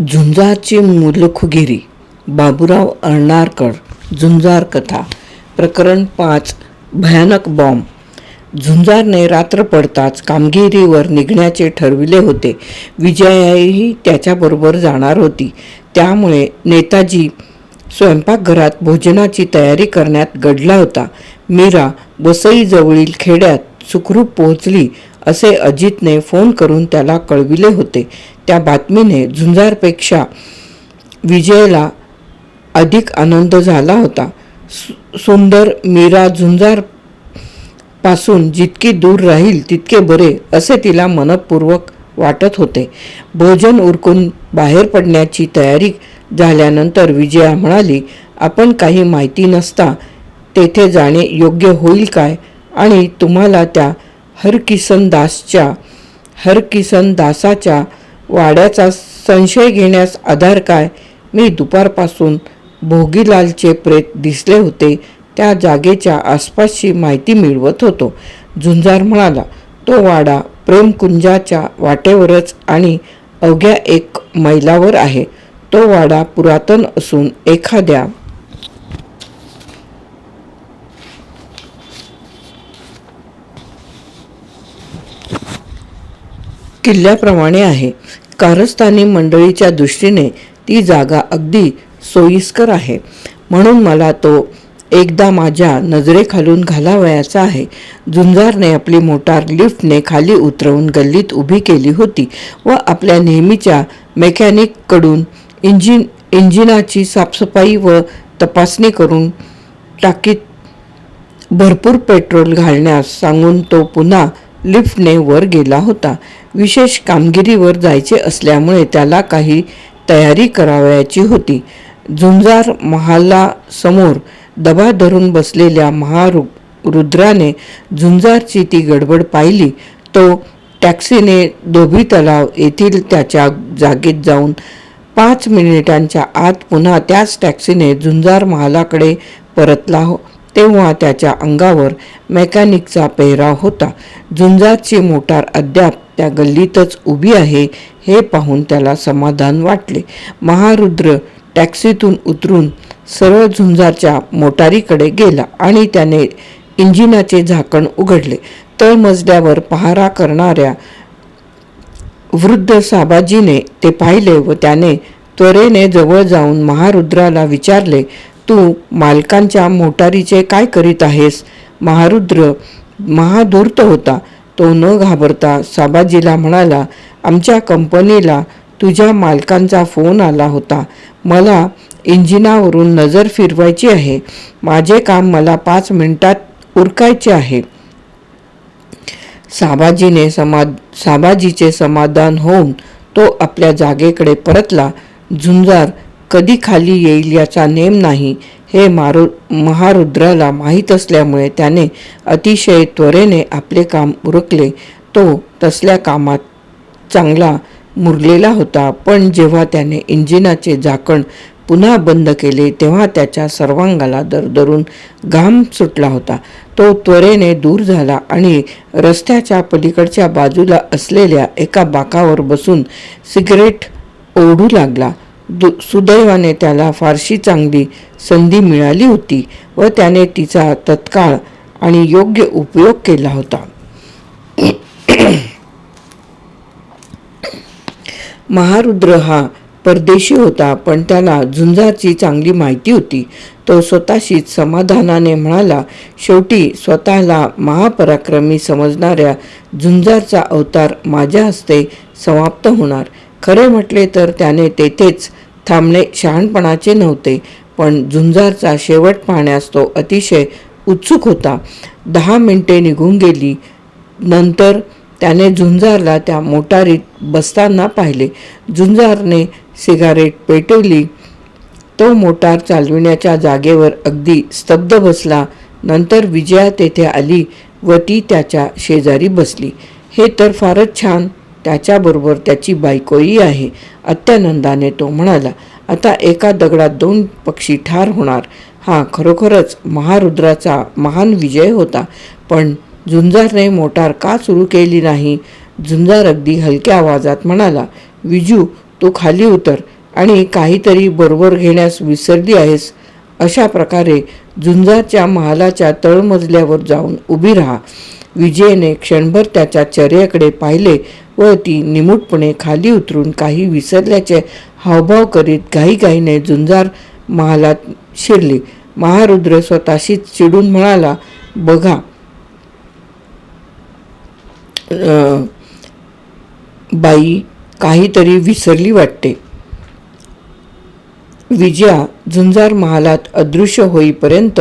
झुंजारची मुलखुगिरी बाबुराव अर्णारकर झुंजार कथा प्रकरण पाच भयानक बॉम्ब. झुंजारने रात्र पडताच कामगिरीवर निघण्याचे ठरविले होते. विजयाही त्याच्याबरोबर जाणार होती. त्यामुळे नेताजी स्वयंपाकघरात भोजनाची तयारी करण्यात गडला होता. मीरा वसईजवळील खेड्यात सुखरूप पोहोचली. असे अजितने फोन करून त्याला कळविले होते. त्या बातमीने झुंजारपेक्षा विजयला अधिक आनंद झाला होता. सु- सुंदर मीरा झुंजारपासून जितकी दूर राहील तितके बरे असे तिला मनपूर्वक वाटत होते. भोजन उरकून बाहेर पडण्याची तयारी झाल्यानंतर विजया म्हणाली आपण काही माहिती नसता तेथे जाणे योग्य होईल काय? आणि तुम्हाला त्या हरकिसन दासच्या हरकिसन दासाच्या वाड्याचा संशय घेण्यास आधार काय? मी दुपारपासून भोगीलालचे प्रेत दिसले होते. त्या जागेच्या आसपासची माहिती मिळवत होतो. झुंजार म्हणाला तो वाडा प्रेमकुंजाच्या वाटेवरच आणि अवघ्या एक मैलावर आहे. तो वाडा पुरातन असून एखाद्या किल्ल्याप्रमाणे आहे. कारस्थानी मंडळीच्या दृष्टीने ती जागा अगदी सोयीस्कर आहे. म्हणून मला तो एकदा माझ्या नजरेखालून घालावयाचा आहे. झुंजारने आपली मोटार लिफ्टने खाली उतरवून गल्लीत उभी केली होती व आपल्या नेहमीच्या मेकॅनिककडून इंजिन इंजिनाची साफसफाई व तपासणी करून टाकीत भरपूर पेट्रोल घालण्यास सांगून तो पुन्हा लिफ्टने वर गेला होता. विशेष कामगिरीवर जायचे असल्यामुळे त्याला काही तयारी करावयाची होती. झुंजार महालासमोर दबा धरून बसलेल्या महारु रुद्राने झुंजारची ती गडबड पाहिली. तो टॅक्सीने धोबी तलाव येथील त्याच्या जागेत जाऊन पाच मिनिटांच्या आत पुन्हा त्याच टॅक्सीने झुंजार महालाकडे परतला हो तेव्हा त्याच्या अंगावर मेकॅनिकचा पेहराव होता. झुंजाची मोटार अद्याप त्या गल्लीतच उभी आहे हे पाहून त्याला समाधान वाटले. महारुद्र टॅक्सीतून उतरून सरळ झुंजारच्या मोटारीकडे गेला आणि त्याने इंजिनाचे झाकण उघडले. तळमजल्यावर पहारा करणाऱ्या वृद्ध साबाजीने ते पाहिले व त्याने त्वरेने जवळ जाऊन महारुद्राला विचारले तू मालकांच्या मोटारीचे काय करीत आहेस? महारुद्र महाधूर्त होता. तो न घाबरता साबाजीला म्हणाला आमच्या कंपनीला तुझ्या मालकांचा फोन आला होता. मला इंजिनावरून नजर फिरवायची आहे. माझे काम मला पाच मिनिटात उरकायचे आहे. साबाजीने समा साबाजीचे समाधान होऊन तो आपल्या जागेकडे परतला. झुंजार कधी खाली येईल याचा नेम नाही हे मारु महारुद्राला माहीत असल्यामुळे त्याने अतिशय त्वरेने आपले काम उरकले. तो तसल्या कामात चांगला मुरलेला होता पण जेव्हा त्याने इंजिनाचे झाकण पुन्हा बंद केले तेव्हा त्याच्या सर्वांगाला दरदरून घाम सुटला होता. तो त्वरेने दूर झाला आणि रस्त्याच्या पलीकडच्या बाजूला असलेल्या एका बाकावर बसून सिगरेट ओढू लागला. दु सुदैवाने त्याला फारशी चांगली संधी मिळाली होती व त्याने तिचा तत्काळ आणि योग्य उपयोग केला होता. महारुद्र हा परदेशी होता पण त्याला झुंजारची चांगली माहिती होती. तो स्वतःशीच समाधानाने म्हणाला शेवटी स्वतःला महापराक्रमी समजणाऱ्या झुंजारचा अवतार माझ्या हस्ते समाप्त होणार. खरे म्हटले तर त्याने तेथेच थांबणे शहाणपणाचे नव्हते पण झुंजारचा शेवट पाहण्यास तो अतिशय उत्सुक होता. दहा मिनिटे निघून गेली. नंतर त्याने झुंजारला त्या मोटारीत बसताना पाहिले. झुंजारने सिगारेट पेटवली. तो मोटार चालविण्याच्या जागेवर अगदी स्तब्ध बसला. नंतर विजया तेथे आली व ती त्याच्या शेजारी बसली. हे तर फारच छान त्याच्याबरोबर त्याची बायकोही आहे. अत्यानंदाने तो म्हणाला आता एका दगडात दोन पक्षी ठार होणार. हा खरोखरच महारुद्राचा महान विजय होता. पण झुंजारने मोटार का सुरू केली नाही? झुंजार अगदी हलक्या आवाजात म्हणाला विजू तू खाली उतर आणि काहीतरी बरोबर घेण्यास विसरली आहेस. अशा प्रकारे झुंजारच्या महालाच्या तळमजल्यावर जाऊन उभी राहा. विजयने क्षणभर त्याच्या चर्येकडे पाहिले व ती निमूटपणे खाली उतरून काही विसरल्याचे हावभाव करीत घाईघाईने झुंजार महालात शिरली. महारुद्र स्वतःशीच चिडून म्हणाला बघा बाई काहीतरी विसरली वाटते. विजया झुंजार महालात अदृश्य होईपर्यंत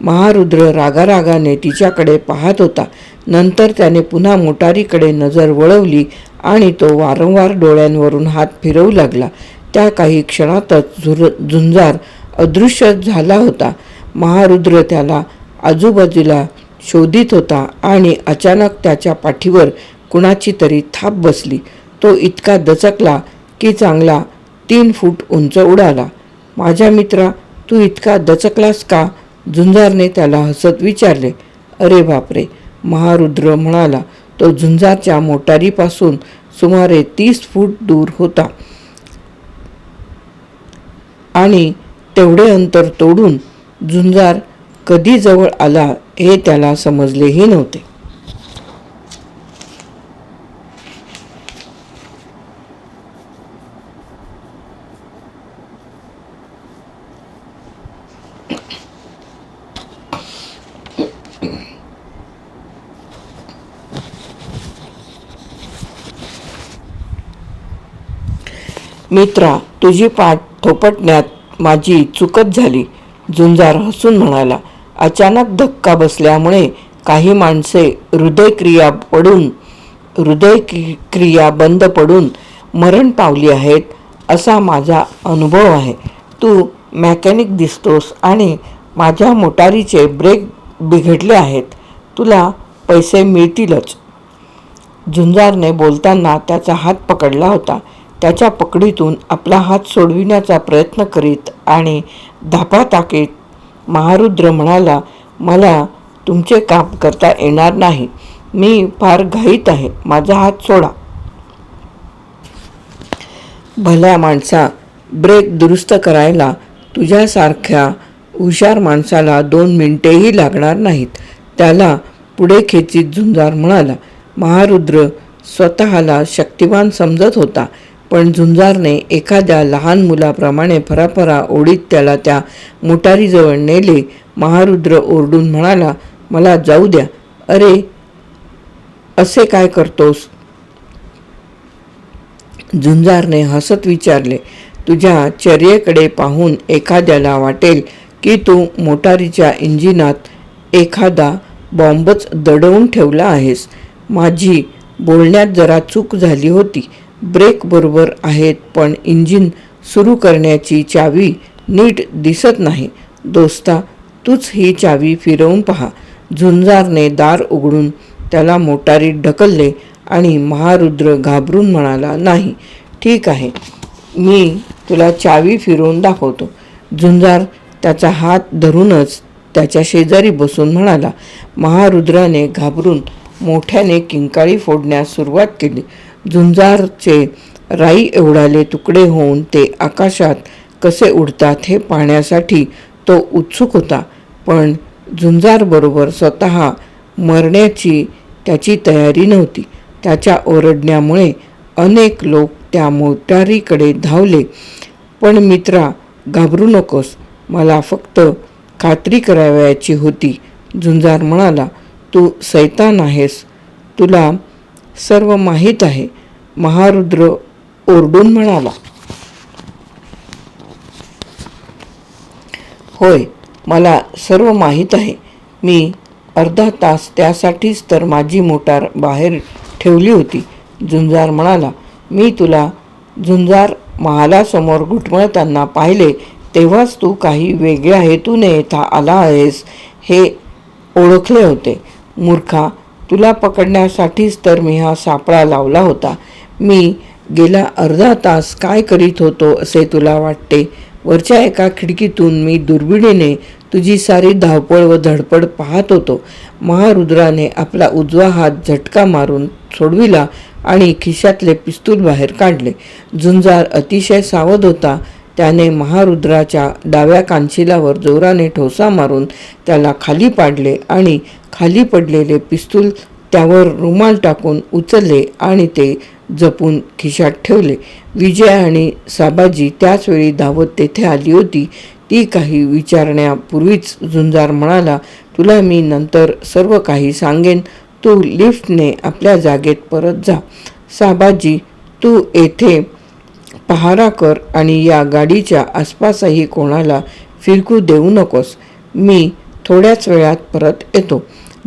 महारुद्र रागारागाने तिच्याकडे पाहत होता. नंतर त्याने पुन्हा मोटारीकडे नजर वळवली आणि तो वारंवार डोळ्यांवरून हात फिरवू लागला. त्या काही क्षणातच झुर झुंजार अदृश्य झाला होता. महारुद्र त्याला आजूबाजूला शोधित होता आणि अचानक त्याच्या पाठीवर कुणाची तरी थाप बसली. तो इतका दचकला की चांगला तीन फूट उंच उडाला. माझ्या मित्रा तू इतका दचकलास का? झुंजारने त्याला हसत विचारले. अरे बापरे महारुद्र म्हणाला. तो झुंजारच्या मोटारीपासून सुमारे तीस फूट दूर होता आणि तेवढे अंतर तोडून झुंजार कधी जवळ आला हे त्याला समजलेही नव्हते. मित्रा तुझी पाठ थोपटण्यात माझी चुकत झाली झुंजार हसून म्हणाला. अचानक धक्का बसल्यामुळे काही माणसे हृदयक्रिया पडून हृदय क्रिया बंद पडून मरण पावली आहेत असा माझा अनुभव आहे. तू मॅकॅनिक दिसतोस आणि माझ्या मोटारीचे ब्रेक बिघडले आहेत तुला पैसे मिळतीलच. झुंजारने बोलताना त्याचा हात पकडला होता. त्याच्या पकडीतून आपला हात सोडविण्याचा प्रयत्न करीत आणि धापा टाकीत महारुद्र म्हणाला मला तुमचे काम करता येणार नाही. मी फार घाईत आहे. माझा हात सोडा. भल्या माणसा ब्रेक दुरुस्त करायला तुझ्यासारख्या हुशार माणसाला दोन मिनिटेही लागणार नाहीत. त्याला पुढे खेचीत झुंजार म्हणाला. महारुद्र स्वतःला शक्तिवान समजत होता. पण झुंजारने एखाद्या लहान मुलाप्रमाणे फराफरा ओढीत त्याला त्या मोटारीजवळ नेले. महारुद्र ओरडून म्हणाला मला जाऊ द्या. अरे असे काय करतोस? झुंजारने हसत विचारले तुझ्या चर्येकडे पाहून एखाद्याला वाटेल की तू मोटारीच्या इंजिनात एखादा बॉम्बच दडवून ठेवला आहेस. माझी बोलण्यात जरा चूक झाली होती. ब्रेक बरोबर आहेत पण इंजिन सुरू करण्याची चावी नीट दिसत नाही. दोस्ता तूच ही चावी फिरवून पहा. झुंजारने दार उघडून त्याला मोटारीत ढकलले आणि महारुद्र घाबरून म्हणाला नाही ठीक आहे. मी तुला चावी फिरवून दाखवतो. झुंजार त्याचा हात धरूनच त्याच्या शेजारी बसून म्हणाला. महारुद्राने घाबरून मोठ्याने किंकाळी फोडण्यास सुरुवात केली. झुंजारचे राई एवढाले तुकडे होऊन ते आकाशात कसे उडतात हे पाहण्यासाठी तो उत्सुक होता. पण झुंजारबरोबर स्वतः मरण्याची त्याची तयारी नव्हती. त्याच्या ओरडण्यामुळे अनेक लोक त्या मोटारीकडे धावले. पण मित्रा घाबरू नकोस. मला फक्त खात्री करावयाची होती झुंजार म्हणाला. तू सैतान आहेस. तुला सर्व माहीत आहे. महारुद्र ओरडून म्हणाला होय मला सर्व माहीत आहे. मी अर्धा तास त्यासाठीच तर माझी मोटार बाहेर ठेवली होती झुंजार म्हणाला. मी तुला झुंजार महालासमोर घुटमळताना पाहिले तेव्हाच तू काही वेगळ्या हेतूने येथा आला आहेस हे ओळखले होते. मूर्खा तुला पकडण्यासाठीच तर मी हा सापळा लावला होता. मी गेला अर्धा तास काय करीत होतो असे तुला वाटते? वरच्या एका खिडकीतून मी दुर्बिणीने तुझी सारी धावपळ व धडपड पाहत होतो. महारुद्राने आपला उजवा हात झटका मारून सोडविला आणि खिशातले पिस्तूल बाहेर काढले. झुंजार अतिशय सावध होता. त्याने महारुद्राच्या डाव्या कानशिलावर जोराने ठोसा मारून त्याला खाली पाडले आणि खाली पडलेले पिस्तूल त्यावर रुमाल टाकून उचलले आणि ते जपून खिशात ठेवले. विजय आणि साबाजी त्याचवेळी धावत तेथे आली होती. ती काही विचारण्यापूर्वीच झुंजार म्हणाला तुला मी नंतर सर्व काही सांगेन. तू लिफ्टने आपल्या जागेत परत जा. साबाजी तू येथे पहारा कर आणि या गाडीच्या आसपासही कोणाला फिरकू देऊ नकोस. मी थोड्याच वेळात परत येतो.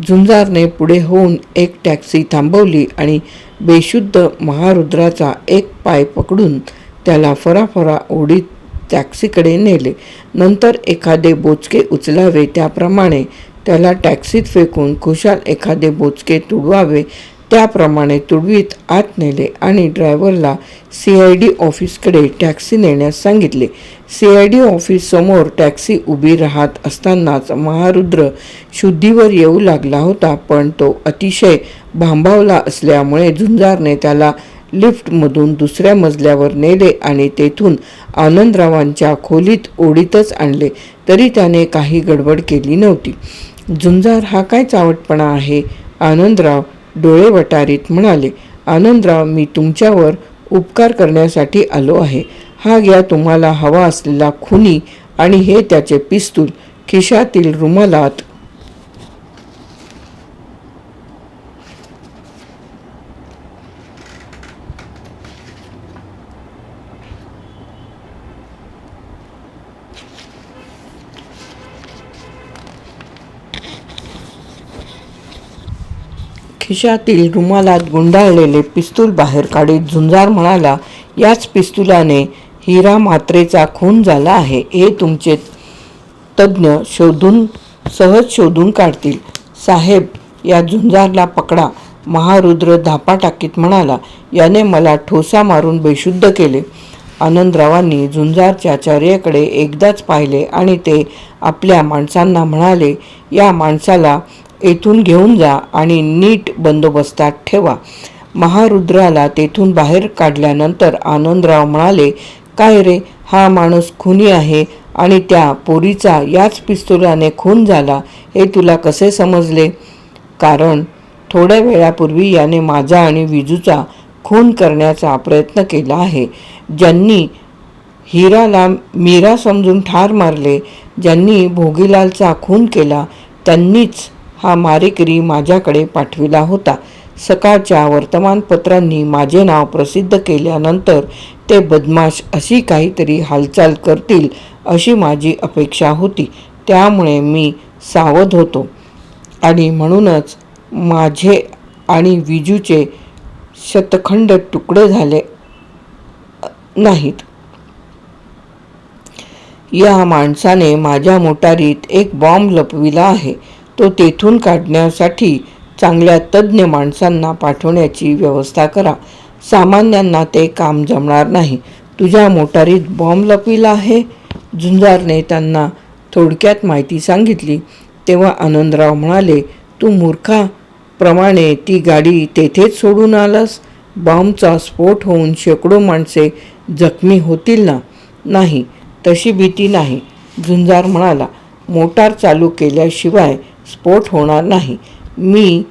झुंजारने पुढे होऊन एक टॅक्सी थांबवली आणि बेशुद्ध महारुद्राचा एक पाय पकडून त्याला फराफरा ओढीत टॅक्सीकडे नेले. नंतर एखादे बोचके उचलावे त्याप्रमाणे त्याला टॅक्सीत फेकून खुशाल एखादे बोचके तुडवावे त्याप्रमाणे तुडवीत आत नेले आणि ड्रायव्हरला सी आय डी ऑफिसकडे टॅक्सी नेण्यास सांगितले. सी आय डी ऑफिससमोर टॅक्सी उभी राहत असतानाच महारुद्र शुद्धीवर येऊ लागला होता पण तो अतिशय भांबावला असल्यामुळे झुंजारने त्याला लिफ्टमधून दुसऱ्या मजल्यावर नेले आणि तेथून आनंदरावांच्या खोलीत ओढीतच आणले. तरी त्याने काही गडबड केली नव्हती. झुंजार हा काय चावटपणा आहे? आनंदराव डोळे वटारीत म्हणाले आनंदराव मी तुमच्यावर उपकार करण्यासाठी आलो आहे. हा घ्या तुम्हाला हवा असलेला खुनी आणि हे त्याचे पिस्तूल. खिशातील रुमालात खिशातील रुमालात गुंडाळलेले पिस्तूल बाहेर काढीत झुंजार म्हणाला याच पिस्तुलाने हिरा मात्रेचा खून झाला आहे. हे तुमचे तज्ज्ञ शोधून सहज शोधून काढतील. साहेब या झुंजारला पकडा. महारुद्र धापा टाकीत म्हणाला याने मला ठोसा मारून बेशुद्ध केले. आनंदरावांनी झुंजारच्या चर्येकडे एकदाच पाहिले आणि ते आपल्या माणसांना म्हणाले या माणसाला येथून घेऊन जा आणि नीट बंदोबस्तात ठेवा. महारुद्राला तेथून बाहेर काढल्यानंतर आनंदराव म्हणाले काय रे हा माणूस खुनी आहे आणि त्या पोरीचा याच पिस्तुलाने खून झाला हे तुला कसे समजले? कारण थोड्या वेळापूर्वी याने माझा आणि विजूचा खून करण्याचा प्रयत्न केला आहे. ज्यांनी हिराला मीरा समजून ठार मारले ज्यांनी भोगीलालचा खून केला त्यांनीच हा मारेकरी माझ्याकडे पाठविला होता. सकाळच्या वर्तमानपत्रांनी माझे नाव प्रसिद्ध केल्यानंतर ते बदमाश अशी काहीतरी हालचाल करतील अशी माझी अपेक्षा होती. त्यामुळे मी सावध होतो. आणि म्हणूनच माझे आणि विजूचे शतखंड तुकडे झाले नाहीत. या माणसाने माझ्या मोटारीत एक बॉम्ब लपविला आहे. तो तेथून काढण्यासाठी चांगल्या तज्ज्ञ माणसांना पाठवण्याची व्यवस्था करा. सामान्यांना ते काम जमणार नाही. तुझ्या मोटारीत बॉम्ब लपविला आहे? झुंजारने त्यांना थोडक्यात माहिती सांगितली. तेव्हा आनंदराव म्हणाले तू मूर्खाप्रमाणे ती गाडी तेथेच सोडून आलास. बॉम्बचा स्फोट होऊन शेकडो माणसे जखमी होतील ना? नाही तशी भीती नाही झुंजार म्हणाला. मोटार चालू केल्याशिवाय स्फोट होणार नाही. मी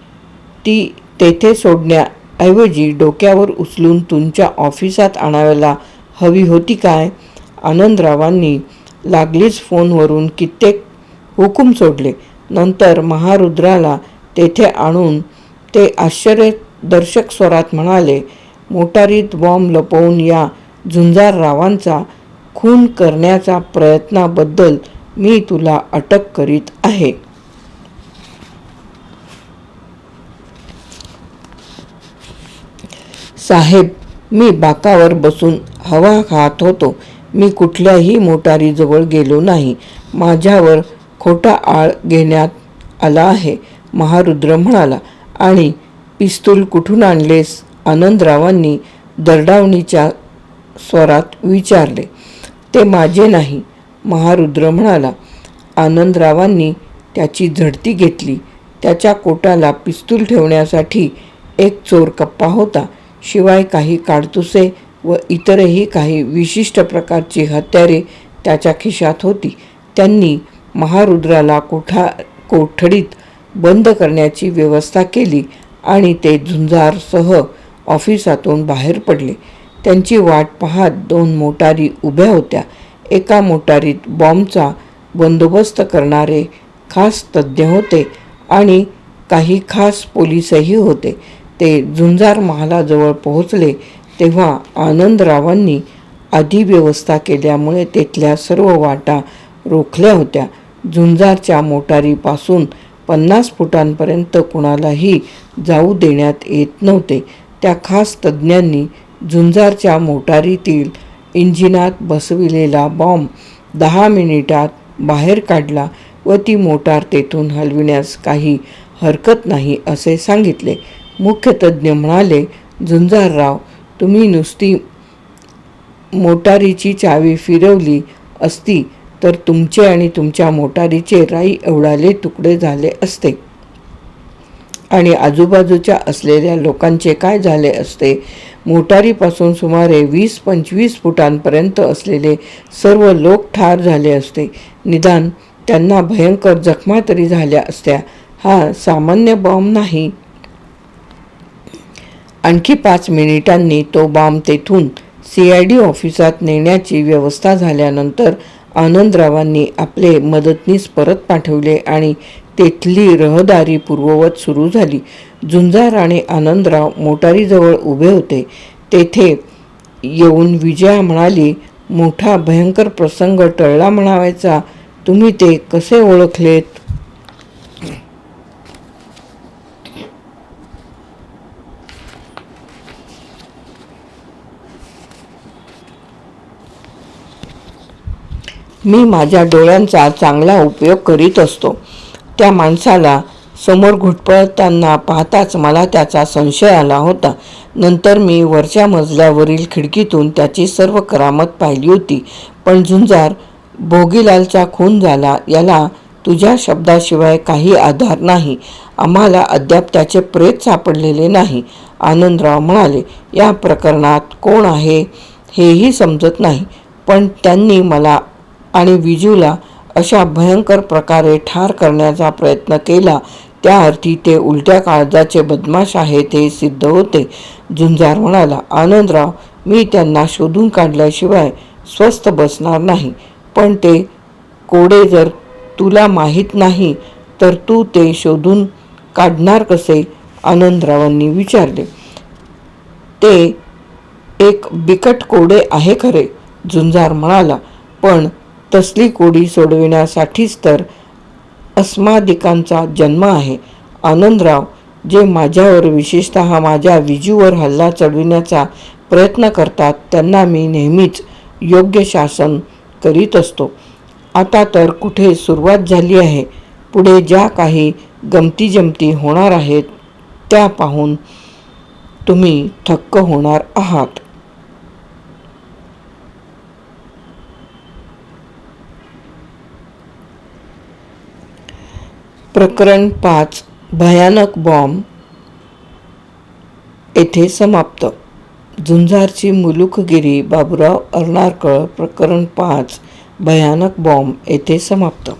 ती तेथे सोडण्याऐवजी डोक्यावर उचलून तुमच्या ऑफिसात आणायला हवी होती काय? आनंदरावांनी लागलीच फोनवरून कित्येक हुकूम सोडले. नंतर महारुद्राला तेथे आणून ते आश्चर्यदर्शक स्वरात म्हणाले मोटारीत बॉम्ब लपवून या झुंजाररावांचा खून करण्याच्या प्रयत्नाबद्दल मी तुला अटक करीत आहे. साहेब मी बाकावर बसून हवा खात होतो. मी कुठल्याही मोटारीजवळ गेलो नाही. माझ्यावर खोटा आळ घेण्यात आला आहे महारुद्र म्हणाला. आणि पिस्तूल कुठून आणलेस? आनंदरावांनी दरडावणीच्या स्वरात विचारले. ते माझे नाही महारुद्र म्हणाला. आनंदरावांनी त्याची झडती घेतली. त्याच्या कोटाला पिस्तूल ठेवण्यासाठी एक चोर कप्पा होता. शिवाय काही काडतुसे व इतरही काही विशिष्ट प्रकारची हत्यारे त्याच्या खिशात होती. त्यांनी महारुद्राला कोठा कोठडीत बंद करण्याची व्यवस्था केली आणि ते झुंजारसह ऑफिसातून बाहेर पडले. त्यांची वाट पाहत दोन मोटारी उभ्या होत्या. एका मोटारीत बॉम्बचा बंदोबस्त करणारे खास तज्ज्ञ होते आणि काही खास पोलीसही होते. ते झुंजार महालाजवळ पोहोचले तेव्हा आनंदरावांनी आधी व्यवस्था केल्यामुळे तेथल्या सर्व वाटा रोखल्या होत्या. झुंजारच्या मोटारीपासून पन्नास फुटांपर्यंत कुणालाही जाऊ देण्यात येत नव्हते. त्या खास तज्ज्ञांनी झुंजारच्या मोटारीतील इंजिनात बसविलेला बॉम्ब दहा मिनिटात बाहेर काढला व ती मोटार तेथून हलविण्यास काही हरकत नाही असे सांगितले. मुख्य तज्ज्ञ म्हणाले झुंजारराव तुम्ही नुसती मोटारीची चावी फिरवली असती तर तुमचे आणि तुमच्या मोटारीचे राई एवढाले तुकडे झाले असते. आणि आजूबाजूच्या असलेल्या लोकांचे काय झाले असते? मोटारीपासून सुमारे वीस पंचवीस फुटांपर्यंत असलेले सर्व लोक ठार झाले असते. निदान त्यांना भयंकर जखमा तरी झाल्या असत्या. हा सामान्य बॉम्ब नाही. आणखी पाच मिनिटांनी तो बॉम्ब तेथून सी आय डी ऑफिसात नेण्याची व्यवस्था झाल्यानंतर आनंदरावांनी आपले मदतनीस परत पाठवले आणि तेथली रहदारी पूर्ववत सुरू झाली. झुंजार आणि आनंदराव मोटारीजवळ उभे होते. तेथे येऊन विजया म्हणाली मोठा भयंकर प्रसंग टळला म्हणावायचा. तुम्ही ते कसे ओळखलेत? मी माझ्या डोळ्यांचा चांगला उपयोग करीत असतो. त्या माणसाला समोर घुटपळताना पाहताच मला त्याचा संशय आला होता. नंतर मी वरच्या मजल्यावरील खिडकीतून त्याची सर्व करामत पाहिली होती. पण झुंजार भोगीलालचा खून झाला याला तुझ्या शब्दाशिवाय काही आधार नाही. आम्हाला अद्याप त्याचे प्रेत सापडलेले नाही आनंदराव म्हणाले. या प्रकरणात कोण आहे हेही समजत नाही. पण त्यांनी मला आणि विजूला अशा भयंकर प्रकारे ठार करण्याचा प्रयत्न केला. त्या अर्थी ते उलट्या काळजाचे बदमाश आहेत हे सिद्ध होते. झुंजार म्हणाला आनंदराव मी त्यांना शोधून काढल्याशिवाय स्वस्त बसणार नाही. पण ते कोडे जर तुला माहीत नाही तर तू ते शोधून काढणार कसे? आनंदरावांनी विचारले. ते एक बिकट कोडे आहे खरे झुंजार म्हणाला पण तसली कोडी सोडविण्यासाठीच तर अस्मादिकांचा जन्म आहे. आनंदराव जे माझ्यावर विशेषतः माझ्या विजूवर हल्ला चढविण्याचा प्रयत्न करतात त्यांना मी नेहमीच योग्य शासन करीत असतो. आता तर कुठे सुरुवात झाली आहे पुढे ज्या काही गमती जमती होणार आहेत त्या पाहून तुम्ही थक्क होणार आहात. प्रकरण पाच भयानक बॉम्ब येथे समाप्त. झुंझारची मुलुखगिरी बाबुराव अर्नाळकर प्रकरण पाच भयानक बॉम्ब येथे समाप्त.